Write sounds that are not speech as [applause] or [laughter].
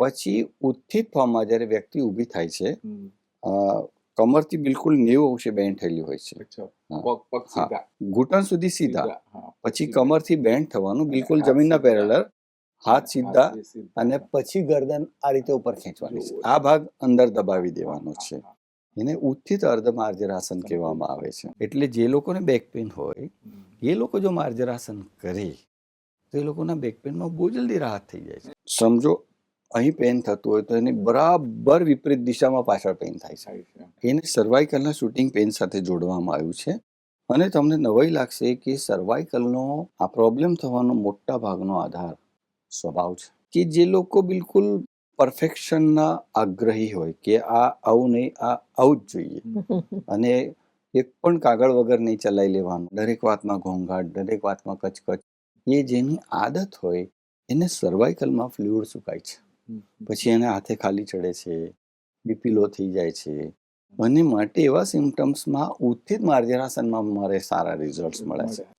પછી ઉત્થિત ફોર્મમાં જ્યારે વ્યક્તિ ઊભી થાય છે કમરથી બિલકુલ નેવું અંશે બેન્ડ થયેલી હોય છે. ઘૂંટણ સુધી સીધા. પછી કમરથી બેન્ડ થવાનું બિલકુલ જમીનના પેરેલર હાથ સીધા અને પછી ગરદન આ રીતે ઉપર ખેંચવાની છે. આ ભાગ અંદર દબાવી દેવાનો છે. એને ઉત્થિત અર્ધ માર્જરાસન કહેવામાં આવે છે. એટલે જે લોકોને બેક પેઇન હોય એ લોકો જો માર્જરાસન કરે તો એ લોકોના બેક પેઇનમાં બહુ જલ્દી રાહત થઈ જાય છે. સમજો અહીં પેન થતું હોય તો એની બરાબર વિપરીત દિશામાં પાછળ પેન થાય છે. એને સર્વાઇકલના શૂટિંગ પેન સાથે જોડવામાં આવ્યું છે. અને તમને નવાઈ લાગશે કે સર્વાઇકલનો આ પ્રોબ્લેમ થવાનો મોટા ભાગનો આધાર સ્વભાવ છે. કે જે લોકો બિલકુલ પરફેક્શનના આગ્રહી હોય કે આ આવું નહીં આ આવું જ જોઈએ. [laughs] અને એક પણ કાગળ વગર નહીં ચલાવી લેવાનું. દરેક વાતમાં ઘોંઘાટ દરેક વાતમાં કચકચ. એ જેની આદત હોય એને સર્વાઇકલમાં ફ્લુઇડ સુકાય છે. પછી એને હાથે ખાલી ચડે છે બીપી લો થઈ જાય છે. અને માટે એવા સિમ્ટમ્સમાં ઉત્થિત માર્જરાસનમાં મારે સારા રિઝલ્ટ મળે છે.